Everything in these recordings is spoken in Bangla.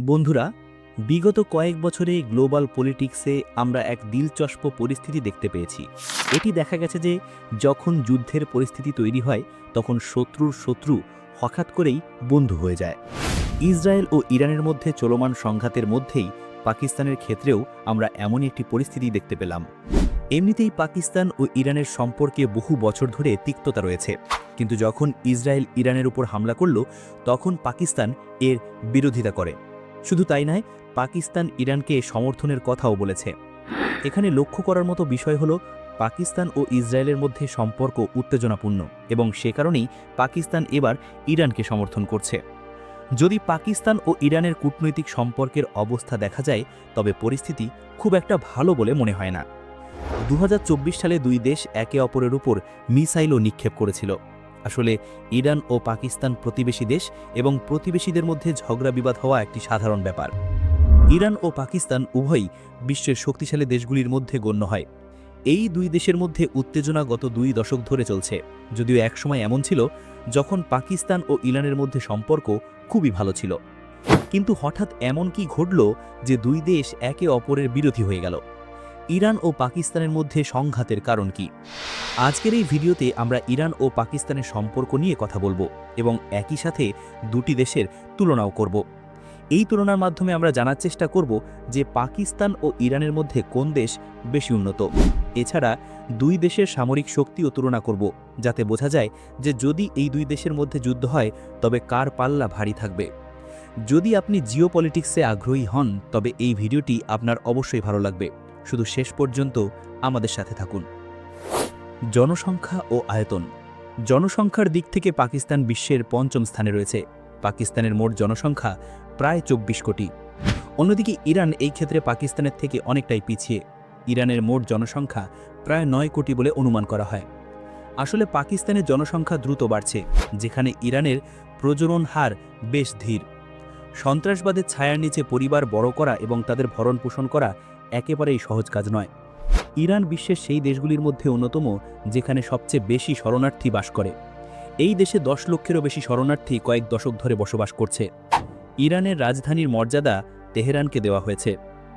বন্ধুরা, বিগত কয়েক বছরে গ্লোবাল পলিটিক্সে আমরা এক দিলচস্প পরিস্থিতি দেখতে পেয়েছি। এটি দেখা গেছে যে, যখন যুদ্ধের পরিস্থিতি তৈরি হয়, তখন শত্রুর শত্রু হঠাৎ করেই বন্ধু হয়ে যায়। ইসরায়েল ও ইরানের মধ্যে চলমান সংঘাতের মধ্যেই পাকিস্তানের ক্ষেত্রেও আমরা এমনই একটি পরিস্থিতি দেখতে পেলাম। এমনিতেই পাকিস্তান ও ইরানের সম্পর্কে বহু বছর ধরে তিক্ততা রয়েছে। কিন্তু যখন ইসরায়েল ইরানের উপর হামলা করল, তখন পাকিস্তান এর বিরোধিতা করে। শুধু তাই নয়, পাকিস্তান ইরানকে সমর্থনের কথাও বলেছে। এখানে লক্ষ্য করার মতো বিষয় হল, পাকিস্তান ও ইসরায়েলের মধ্যে সম্পর্ক উত্তেজনাপূর্ণ এবং সে কারণেই পাকিস্তান এবার ইরানকে সমর্থন করছে। যদি পাকিস্তান ও ইরানের কূটনৈতিক সম্পর্কের অবস্থা দেখা যায়, তবে পরিস্থিতি খুব একটা ভালো বলে মনে হয় না। দু হাজার চব্বিশ সালে দুই দেশ একে অপরের উপর মিসাইলও নিক্ষেপ করেছিল। আসলে ইরান ও পাকিস্তান প্রতিবেশী দেশ এবং প্রতিবেশীদের মধ্যে ঝগড়া বিবাদ হওয়া একটি সাধারণ ব্যাপার। ইরান ও পাকিস্তান উভয়ই বিশ্বের শক্তিশালী দেশগুলির মধ্যে গণ্য হয়। এই দুই দেশের মধ্যে উত্তেজনা গত দুই দশক ধরে চলছে, যদিও একসময় এমন ছিল যখন পাকিস্তান ও ইরানের মধ্যে সম্পর্ক খুবই ভালো ছিল। কিন্তু হঠাৎ এমন কি ঘটল যে দুই দেশ একে অপরের বিরোধী হয়ে গেল? ইরান ও পাকিস্তানের মধ্যে সংঘাতের কারণ কি? আজকের এই ভিডিওতে আমরা ইরান ও পাকিস্তানের সম্পর্ক নিয়ে কথা বলব এবং একই সাথে দুটি দেশের তুলনাও করব। এই তুলনার মাধ্যমে আমরা জানার চেষ্টা করব যে পাকিস্তান ও ইরানের মধ্যে কোন দেশ বেশি উন্নত। এছাড়া দুই দেশের সামরিক শক্তিও তুলনা করব, যাতে বোঝা যায় যে যদি এই দুই দেশের মধ্যে যুদ্ধ হয়, তবে কার পাল্লা ভারী থাকবে। যদি আপনি জিও পলিটিক্সে আগ্রহী হন, তবে এই ভিডিওটি আপনার অবশ্যই ভালো লাগবে। শুধু শেষ পর্যন্ত আমাদের সাথে থাকুন। জনসংখ্যা ও আয়তন। জনসংখ্যার দিক থেকে পাকিস্তান বিশ্বের পঞ্চম স্থানে রয়েছে। পাকিস্তানের মোট জনসংখ্যা প্রায় চব্বিশ কোটি। অন্যদিকে ইরান এই ক্ষেত্রে পাকিস্তানের থেকে অনেকটাই পিছিয়ে। ইরানের মোট জনসংখ্যা প্রায় নয় কোটি বলে অনুমান করা হয়। আসলে পাকিস্তানের জনসংখ্যা দ্রুত বাড়ছে, যেখানে ইরানের প্রজনন হার বেশ ধীর। সন্ত্রাসবাদের ছায়ার নিচে পরিবার বড় করা এবং তাদের ভরণ পোষণ করা একেবারেই সহজ কাজ নয়। ইরান বিশ্বের সেই দেশগুলির মধ্যে অন্যতম, যেখানে সবচেয়ে বেশি শরণার্থী বাস করে। এই দেশে দশ লক্ষেরও বেশি শরণার্থী কয়েক দশক ধরে বসবাস করছে। ইরানের রাজধানীর মর্যাদা তেহরানকে দেওয়া হয়েছে।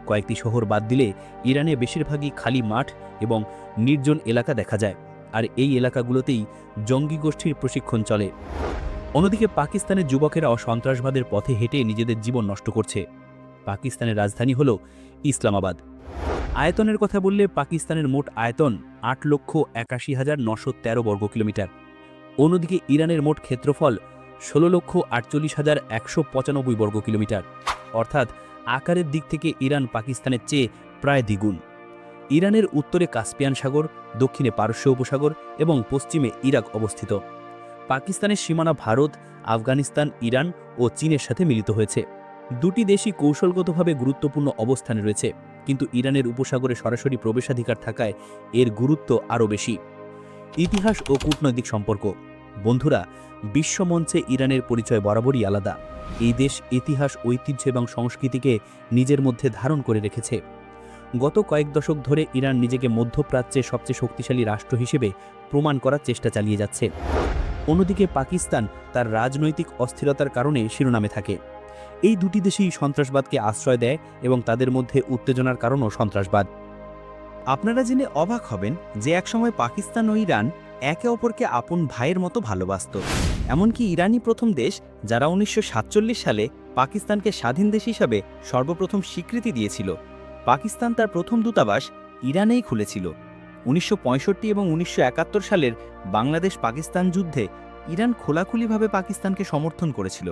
কয়েকটি শহর বাদ দিলে ইরানে বেশিরভাগই খালি মাঠ এবং নির্জন এলাকা দেখা যায়, আর এই এলাকাগুলোতেই জঙ্গি গোষ্ঠীর প্রশিক্ষণ চলে। অন্যদিকে পাকিস্তানের যুবকেরাও সন্ত্রাসবাদের পথে হেঁটে নিজেদের জীবন নষ্ট করছে। পাকিস্তানের রাজধানী হল ইসলামাবাদ। আয়তনের কথা বললে পাকিস্তানের মোট আয়তন আট লক্ষ একাশি হাজার নশো তেরো বর্গ কিলোমিটার অন্যদিকে ইরানের মোট ক্ষেত্রফল ষোলো লক্ষ আটচল্লিশ হাজার একশো পঁচানব্বই বর্গ কিলোমিটার অর্থাৎ আকারের দিক থেকে ইরান পাকিস্তানের চেয়ে প্রায় দ্বিগুণ। ইরানের উত্তরে কাস্পিয়ান সাগর, দক্ষিণে পারস্য উপসাগর এবং পশ্চিমে ইরাক অবস্থিত। পাকিস্তানের সীমানা ভারত, আফগানিস্তান, ইরান ও চীনের সাথে মিলিত হয়েছে। দুটি দেশই কৌশলগতভাবে গুরুত্বপূর্ণ অবস্থানে রয়েছে, কিন্তু ইরানের উপসাগরে সরাসরি প্রবেশাধিকার থাকায় এর গুরুত্ব আরও বেশি। ইতিহাস ও কূটনৈতিক সম্পর্ক। বন্ধুরা, বিশ্বমঞ্চে ইরানের পরিচয় বরাবরই আলাদা। এই দেশ ইতিহাস, ঐতিহ্য এবং সংস্কৃতিকে নিজের মধ্যে ধারণ করে রেখেছে। গত কয়েক দশক ধরে ইরান নিজেকে মধ্যপ্রাচ্যের সবচেয়ে শক্তিশালী রাষ্ট্র হিসেবে প্রমাণ করার চেষ্টা চালিয়ে যাচ্ছে। অন্যদিকে পাকিস্তান তার রাজনৈতিক অস্থিরতার কারণে শিরোনামে থাকে। এই দুটি দেশেই সন্ত্রাসবাদকে আশ্রয় দেয় এবং তাদের মধ্যে উত্তেজনার কারণও সন্ত্রাসবাদ। আপনারা জেনে অবাক হবেন যে একসময় পাকিস্তান ও ইরান একে অপরকে আপন ভাইয়ের মতো ভালোবাসত। এমনকি ইরানই প্রথম দেশ যারা উনিশশো সাতচল্লিশ সালে পাকিস্তানকে স্বাধীন দেশ হিসাবে সর্বপ্রথম স্বীকৃতি দিয়েছিল। পাকিস্তান তার প্রথম দূতাবাস ইরানেই খুলেছিল। উনিশশো পঁয়ষট্টি এবং উনিশশো একাত্তর সালের বাংলাদেশ পাকিস্তান যুদ্ধে ইরান খোলাখুলিভাবে পাকিস্তানকে সমর্থন করেছিল।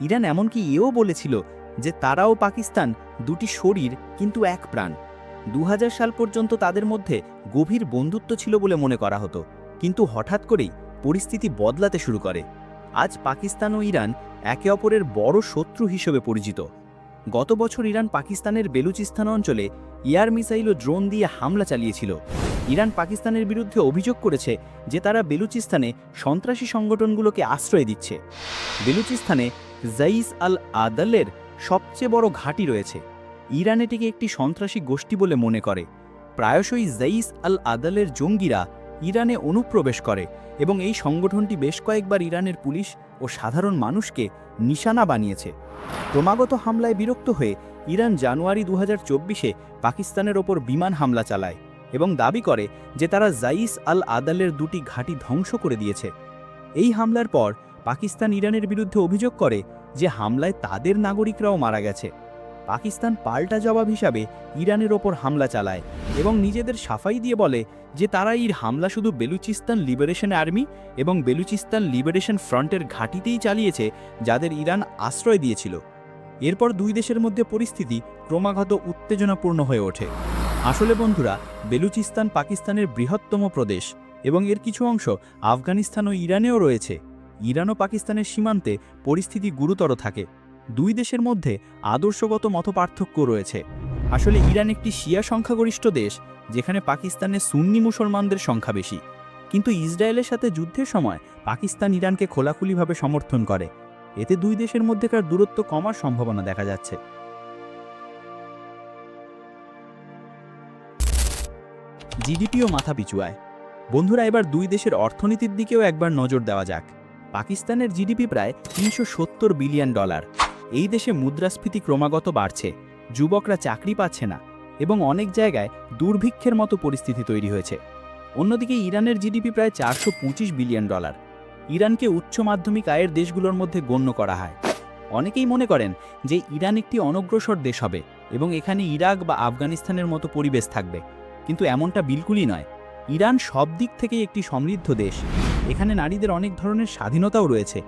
ইরান এমনকি এও বলেছিল যে তারাও পাকিস্তান দুটি শরীর কিন্তু এক প্রাণ। দু হাজার সাল পর্যন্ত তাদের মধ্যে গভীর বন্ধুত্ব ছিল বলে মনে করা হতো, কিন্তু হঠাৎ করেই পরিস্থিতি বদলাতে শুরু করে। আজ পাকিস্তান ও ইরান একে অপরের বড় শত্রু হিসেবে পরিচিত। গত বছর ইরান পাকিস্তানের বেলুচিস্তান অঞ্চলে এয়ার মিসাইল ও ড্রোন দিয়ে হামলা চালিয়েছিল। ইরান পাকিস্তানের বিরুদ্ধে অভিযোগ করেছে যে তারা বেলুচিস্তানে সন্ত্রাসী সংগঠনগুলোকে আশ্রয় দিচ্ছে। বেলুচিস্তানে জাইস আল আদালের সবচেয়ে বড় ঘাঁটি রয়েছে। ইরান এটিকে একটি সন্ত্রাসী গোষ্ঠী বলে মনে করে। প্রায়শই জাইস আল আদালের জঙ্গিরা ইরানে অনুপ্রবেশ করে এবং এই সংগঠনটি বেশ কয়েকবার ইরানের পুলিশ ও সাধারণ মানুষকে নিশানা বানিয়েছে। ক্রমাগত হামলায় বিরক্ত হয়ে ইরান জানুয়ারি দু হাজার পাকিস্তানের ওপর বিমান হামলা চালায় এবং দাবি করে যে তারা জাইস আল আদালের দুটি ঘাঁটি ধ্বংস করে দিয়েছে। এই হামলার পর পাকিস্তান ইরানের বিরুদ্ধে অভিযোগ করে যে হামলায় তাদের নাগরিকরাও মারা গেছে। পাকিস্তান পাল্টা জবাব হিসাবে ইরানের ওপর হামলা চালায় এবং নিজেদের সাফাই দিয়ে বলে যে তারা এই হামলা শুধু বেলুচিস্তান লিবারেশন আর্মি এবং বেলুচিস্তান লিবারেশন ফ্রন্টের ঘাঁটিতেই চালিয়েছে যাদের ইরান আশ্রয় দিয়েছিল। এরপর দুই দেশের মধ্যে পরিস্থিতি ক্রমাগত উত্তেজনাপূর্ণ হয়ে ওঠে। আসলে বন্ধুরা, বেলুচিস্তান পাকিস্তানের বৃহত্তম প্রদেশ এবং এর কিছু অংশ আফগানিস্তান ও ইরানেও রয়েছে। ইরান ও পাকিস্তানের সীমান্তে পরিস্থিতি গুরুতর থাকে। দুই দেশের মধ্যে আদর্শগত মতপার্থক্য রয়েছে। আসলে ইরান একটি শিয়া সংখ্যাগরিষ্ঠ দেশ, যেখানে পাকিস্তানের সুন্নি মুসলমানদের সংখ্যা বেশি। কিন্তু ইসরায়েলের সাথে যুদ্ধের সময় পাকিস্তান ইরানকে খোলাখুলিভাবে সমর্থন করে। এতে দুই দেশের মধ্যেকার দূরত্ব কমার সম্ভাবনা দেখা যাচ্ছে। জিডিপিও মাথা পিছুয়ায় বন্ধুরা, এবার দুই দেশের অর্থনীতির দিকেও একবার নজর দেওয়া যাক। পাকিস্তানের জিডিপি প্রায় তিনশো সত্তর বিলিয়ন ডলার। এই দেশে মুদ্রাস্ফীতি ক্রমাগত বাড়ছে, যুবকরা চাকরি পাচ্ছে না এবং অনেক জায়গায় দুর্ভিক্ষের মতো পরিস্থিতি তৈরি হয়েছে। অন্যদিকে ইরানের জিডিপি প্রায় চারশো পঁচিশ বিলিয়ন ডলার। ইরানকে উচ্চ মাধ্যমিক আয়ের দেশগুলোর মধ্যে গণ্য করা হয়। অনেকেই মনে করেন যে ইরান একটি অনগ্রসর দেশ হবে এবং এখানে ইরাক বা আফগানিস্তানের মতো পরিবেশ থাকবে। কিন্তু এমনটা বিলকুলই নয়। ইরান সব দিক থেকেই একটি সমৃদ্ধ দেশ। এখানে নারীদের অনেক ধরনের স্বাধীনতাও রয়েছে,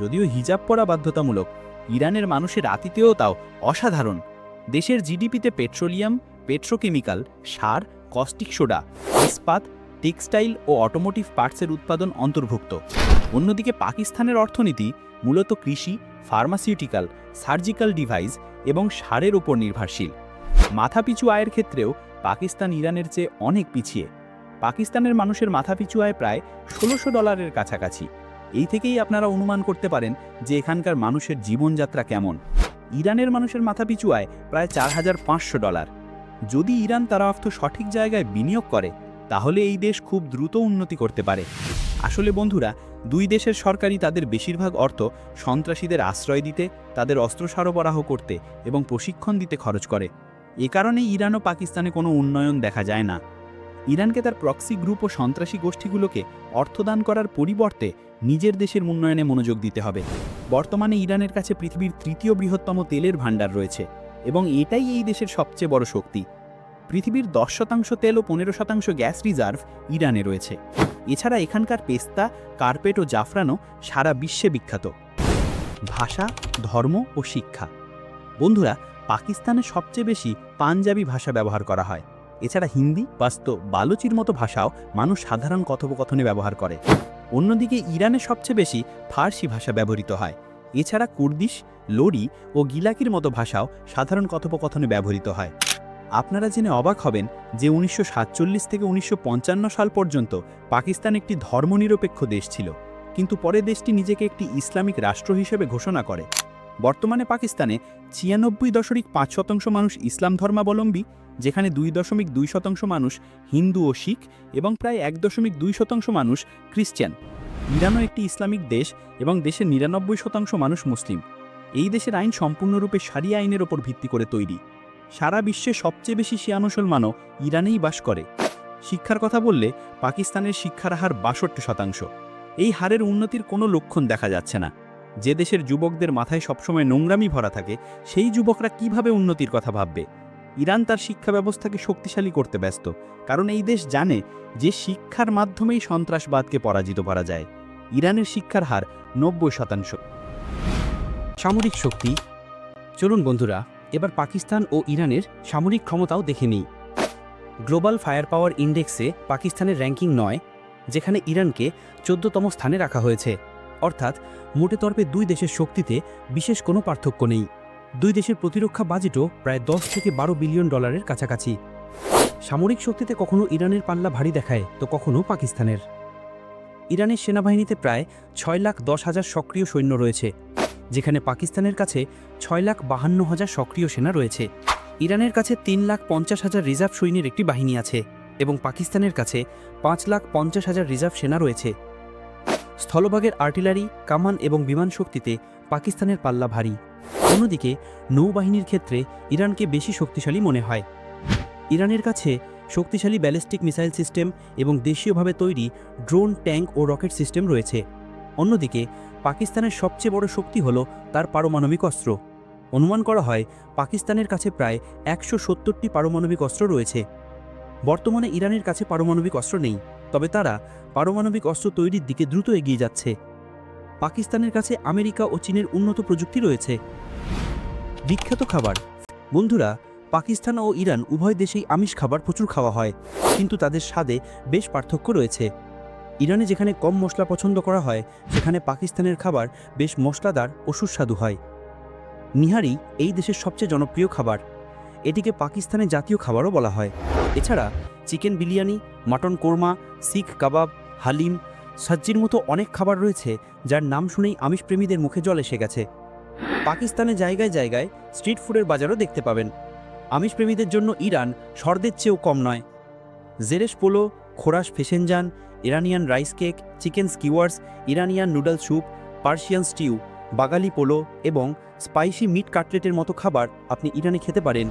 যদিও হিজাব পরা বাধ্যতামূলক। ইরানের মানুষের আতিথেও তাও অসাধারণ। দেশের জিডিপিতে পেট্রোলিয়াম, পেট্রোকেমিক্যাল, সার, কস্টিক সোডা, ইস্পাত, টেক্সটাইল ও অটোমোটিভ পার্টসের উৎপাদন অন্তর্ভুক্ত। অন্যদিকে পাকিস্তানের অর্থনীতি মূলত কৃষি, ফার্মাসিউটিক্যাল, সার্জিক্যাল ডিভাইস এবং সারের উপর নির্ভরশীল। মাথাপিছু আয়ের ক্ষেত্রেও পাকিস্তান ইরানের চেয়ে অনেক পিছিয়ে। পাকিস্তানের মানুষের মাথাপিছু আয় প্রায় ষোলোশো ডলারের কাছাকাছি। এই থেকেই আপনারা অনুমান করতে পারেন যে এখানকার মানুষের জীবনযাত্রা কেমন। ইরানের মানুষের মাথাপিছু আয় প্রায় চার হাজার পাঁচশো ডলার। যদি ইরান তারা অর্থ সঠিক জায়গায় বিনিয়োগ করে, তাহলে এই দেশ খুব দ্রুত উন্নতি করতে পারে। আসলে বন্ধুরা দুই দেশের সরকারই তাদের বেশিরভাগ অর্থ সন্ত্রাসীদের আশ্রয় দিতে, তাদের অস্ত্র সরবরাহ করতে এবং প্রশিক্ষণ দিতে খরচ করে। এ কারণেই ইরান ও পাকিস্তানে কোনো উন্নয়ন দেখা যায় না। ইরানকে তার প্রক্সি গ্রুপ ও সন্ত্রাসী গোষ্ঠীগুলোকে অর্থদান করার পরিবর্তে নিজের দেশের উন্নয়নে মনোযোগ দিতে হবে। বর্তমানে ইরানের কাছে পৃথিবীর তৃতীয় বৃহত্তম তেলের ভাণ্ডার রয়েছে এবং এটাই এই দেশের সবচেয়ে বড় শক্তি। পৃথিবীর দশ শতাংশ তেল ও পনেরো শতাংশ গ্যাস রিজার্ভ ইরানে রয়েছে। এছাড়া এখানকার পেস্তা, কার্পেট ও জাফরানও সারা বিশ্বে বিখ্যাত। ভাষা, ধর্ম ও শিক্ষা। বন্ধুরা, পাকিস্তানে সবচেয়ে বেশি পাঞ্জাবি ভাষা ব্যবহার করা হয়। এছাড়া হিন্দি, বাস্ত, বালুচির মতো ভাষাও মানুষ সাধারণ কথোপকথনে ব্যবহার করে। অন্যদিকে ইরানে সবচেয়ে বেশি ফার্সি ভাষা ব্যবহৃত হয়। এছাড়া কুর্দিশ, লোরি ও গিলাকির মতো ভাষাও সাধারণ কথোপকথনে ব্যবহৃত হয়। আপনারা জেনে অবাক হবেন যে উনিশশো সাতচল্লিশ থেকে উনিশশো পঞ্চান্ন সাল পর্যন্ত পাকিস্তান একটি ধর্মনিরপেক্ষ দেশ ছিল। কিন্তু পরে দেশটি নিজেকে একটি ইসলামিক রাষ্ট্র হিসেবে ঘোষণা করে। বর্তমানে পাকিস্তানে ছিয়ানব্বই দশমিক পাঁচ শতাংশ মানুষ ইসলাম ধর্মাবলম্বী, যেখানে দুই দশমিক দুই শতাংশ মানুষ হিন্দু ও শিখ এবং প্রায় এক দশমিক দুই শতাংশ মানুষ খ্রিস্টান। ইরানও একটি ইসলামিক দেশ এবং দেশের নিরানব্বই শতাংশ মানুষ মুসলিম। এই দেশের আইন সম্পূর্ণরূপে সারিয়া আইনের ওপর ভিত্তি করে তৈরি। সারা বিশ্বে সবচেয়ে বেশি শিয়া মুসলমানও ইরানেই বাস করে। শিক্ষার কথা বললে পাকিস্তানের শিক্ষার হার বাষট্টি শতাংশ। এই হারের উন্নতির কোনো লক্ষণ দেখা যাচ্ছে না। যে দেশের যুবকদের মাথায় সবসময় নোংরামি ভরা থাকে, সেই যুবকরা কীভাবে উন্নতির কথা ভাববে? ইরান তার শিক্ষা ব্যবস্থাকে শক্তিশালী করতে ব্যস্ত, কারণ এই দেশ জানে যে শিক্ষার মাধ্যমেই সন্ত্রাসবাদকে পরাজিত করা যায়। ইরানের শিক্ষার হার নব্বই শতাংশ। সামরিক শক্তি। চলুন বন্ধুরা এবার পাকিস্তান ও ইরানের সামরিক ক্ষমতাও দেখে নিই। গ্লোবাল ফায়ার পাওয়ার ইন্ডেক্সে পাকিস্তানের র্যাঙ্কিং নয়, যেখানে ইরানকে চোদ্দতম স্থানে রাখা হয়েছে। অর্থাৎ মোটে তর্পে দুই দেশের শক্তিতে বিশেষ কোনো পার্থক্য নেই। দুই দেশের প্রতিরক্ষা বাজেটও প্রায় দশ থেকে বারো বিলিয়ন ডলারের কাছাকাছি। সামরিক শক্তিতে কখনো ইরানের পাল্লা ভারী দেখায়, তো কখনো পাকিস্তানের। ইরানের সেনাবাহিনীতে প্রায় ছয় লাখ দশ হাজার সক্রিয় সৈন্য রয়েছে। যেখানে পাকিস্তানের কাছে ছয় লাখ বাহান্ন হাজার সক্রিয় সেনা রয়েছে। ইরানের কাছে তিন লাখ পঞ্চাশ হাজার রিজার্ভ সৈন্যের একটি বাহিনী আছে এবং পাকিস্তানের কাছে পাঁচ লাখ পঞ্চাশ হাজার রিজার্ভ সেনা রয়েছে। স্থলভাগের আর্টিলারি, কামান এবং বিমান শক্তিতে পাকিস্তানের পাল্লা ভারী। অন্যদিকে, নৌবাহিনীর ক্ষেত্রে ইরানকে বেশি শক্তিশালী মনে হয়। ইরানের কাছে শক্তিশালী ব্যালিস্টিক মিসাইল সিস্টেম এবং দেশীয়ভাবে তৈরি ড্রোন, ট্যাঙ্ক ও রকেট সিস্টেম রয়েছে। অন্যদিকে, পাকিস্তানের সবচেয়ে বড় শক্তি হল তার পারমাণবিক অস্ত্র। অনুমান করা হয়, পাকিস্তানের কাছে প্রায় একশো সত্তরটি পারমাণবিক অস্ত্র রয়েছে। বর্তমানে ইরানের কাছে পারমাণবিক অস্ত্র নেই, তবে তারা পারমাণবিক অস্ত্র তৈরির দিকে দ্রুত এগিয়ে যাচ্ছে। পাকিস্তানের কাছে আমেরিকা ও চীনের উন্নত প্রযুক্তি রয়েছে। বিখ্যাত খাবার। বন্ধুরা, পাকিস্তান ও ইরান উভয় দেশেই আমিষ খাবার প্রচুর খাওয়া হয়, কিন্তু তাদের স্বাদে বেশ পার্থক্য রয়েছে। ইরানে যেখানে কম মশলা পছন্দ করা হয়, সেখানে পাকিস্তানের খাবার বেশ মশলাদার ও সুস্বাদু হয়। নিহারি এই দেশের সবচেয়ে জনপ্রিয় খাবার। এটিকে পাকিস্তানের জাতীয় খাবারও বলা হয়। এছাড়া চিকেন বিরিয়ানি, মাটন কোরমা, শিখ কাবাব, হালিম, সজ্জির মতো অনেক খাবার রয়েছে, যার নাম শুনেই আমিষ প্রেমীদের মুখে জল এসে গেছে। পাকিস্তানে জায়গায় জায়গায় স্ট্রিট ফুডের বাজারও দেখতে পাবেন। আমিষ প্রেমীদের জন্য ইরান স্বর্দের চেয়েও কম নয়। Zereshk polo, khoresh fesenjan Iranian rice cake, chicken skewers Iranian noodle soup, Persian stew baghali polo এবং স্পাইসি মিট কাটলেটের মতো খাবার আপনি ইরানে খেতে পারেন।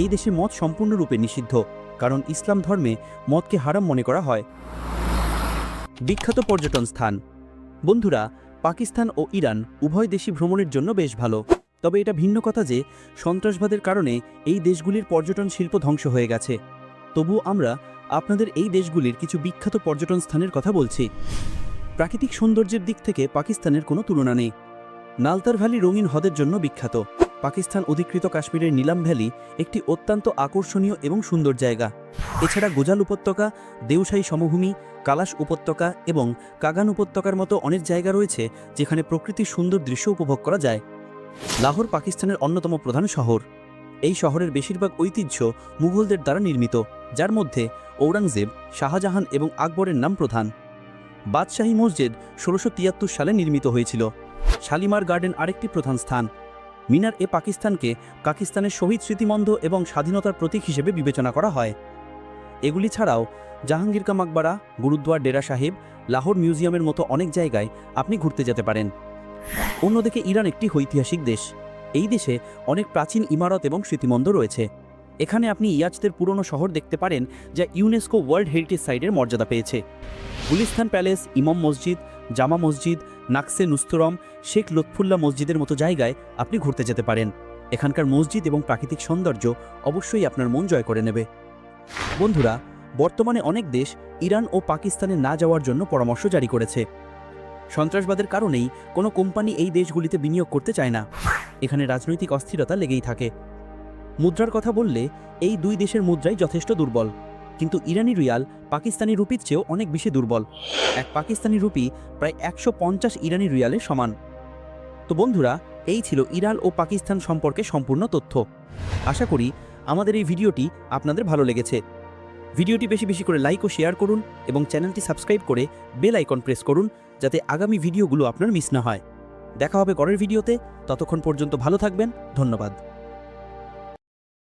এই দেশে মদ সম্পূর্ণরূপে নিষিদ্ধ, কারণ ইসলাম ধর্মে মদকে হারাম মনে করা হয়। বিখ্যাত পর্যটন স্থান। বন্ধুরা, পাকিস্তান ও ইরান উভয় দেশই ভ্রমণের জন্য বেশ ভালো। তবে এটা ভিন্ন কথা যে, সন্ত্রাসবাদের কারণে এই দেশগুলির পর্যটন শিল্প ধ্বংস হয়ে গেছে। তবু আমরা আপনাদের এই দেশগুলির কিছু বিখ্যাত পর্যটন স্থানের কথা বলছি। প্রাকৃতিক সৌন্দর্যের দিক থেকে পাকিস্তানের কোনো তুলনা নেই। নালতার ভ্যালি রঙিন হ্রদের জন্য বিখ্যাত। পাকিস্তান অধিকৃত কাশ্মীরের নীলাম ভ্যালি একটি অত্যন্ত আকর্ষণীয় এবং সুন্দর জায়গা। এছাড়া গোজাল উপত্যকা দেউসাই সমভূমি, কালাশ উপত্যকা এবং কাগান উপত্যকার মতো অনেক জায়গা রয়েছে যেখানে প্রকৃতির সুন্দর দৃশ্য উপভোগ করা যায়। লাহোর পাকিস্তানের অন্যতম প্রধান শহর। এই শহরের বেশিরভাগ ঐতিহ্য মুঘলদের দ্বারা নির্মিত। যার মধ্যে ঔরঙ্গজেব, শাহজাহান এবং আকবরের নাম প্রধান। বাদশাহী মসজিদ ষোলোশো সালে নির্মিত হয়েছিল। শালিমার গার্ডেন আরেকটি প্রধান স্থান। মিনার এ পাকিস্তানকে পাকিস্তানের শহীদ স্মৃতিমন্ধ এবং স্বাধীনতার প্রতীক হিসেবে বিবেচনা করা হয়। এগুলি ছাড়াও জাহাঙ্গীর কা মাকবারা, গুরুদ্বার ডেরা সাহেব, লাহোর মিউজিয়ামের মতো অনেক জায়গায় আপনি ঘুরতে যেতে পারেন। অন্যদিকে ইরান একটি ঐতিহাসিক দেশ। এই দেশে অনেক প্রাচীন ইমারত এবং স্মৃতিমন্দ রয়েছে। এখানে আপনি ইয়াজদের পুরনো শহর দেখতে পারেন যা ইউনেস্কো ওয়ার্ল্ড হেরিটেজ সাইটের মর্যাদা পেয়েছে। গুলিস্তান প্যালেস, ইমাম মসজিদ, জামা মসজিদ, নাকসে নুস্তরম, শেখ লুৎফুল্লাহ মসজিদের মতো জায়গায় আপনি ঘুরতে যেতে পারেন। এখানকার মসজিদ এবং প্রাকৃতিক সৌন্দর্য অবশ্যই আপনার মন জয় করে নেবে। বন্ধুরা, বর্তমানে অনেক দেশ ইরান ও পাকিস্তানে না যাওয়ার জন্য পরামর্শ জারি করেছে। সন্ত্রাসবাদের কারণেই কোনো কোম্পানি এই দেশগুলিতে বিনিয়োগ করতে চায় না। এখানে রাজনৈতিক অস্থিরতা লেগেই থাকে। মুদ্রার কথা বললে এই দুই দেশের মুদ্রাই যথেষ্ট দুর্বল। কিন্তু ইরানি রিয়াল পাকিস্তানি রুপির চেয়েও অনেক বেশি দুর্বল। এক পাকিস্তানি রুপি প্রায় একশো পঞ্চাশ ইরানি রিয়ালের সমান। তো বন্ধুরা, এই ছিল ইরান ও পাকিস্তান সম্পর্কে সম্পূর্ণ তথ্য। আশা করি আমাদের এই ভিডিওটি আপনাদের ভালো লেগেছে। ভিডিওটি বেশি বেশি করে লাইক ও শেয়ার করুন এবং চ্যানেলটি সাবস্ক্রাইব করে বেল আইকন প্রেস করুন যাতে আগামী ভিডিওগুলো আপনার মিস না হয়। দেখা হবে পরের ভিডিওতে। ততক্ষণ পর্যন্ত ভালো থাকবেন। ধন্যবাদ।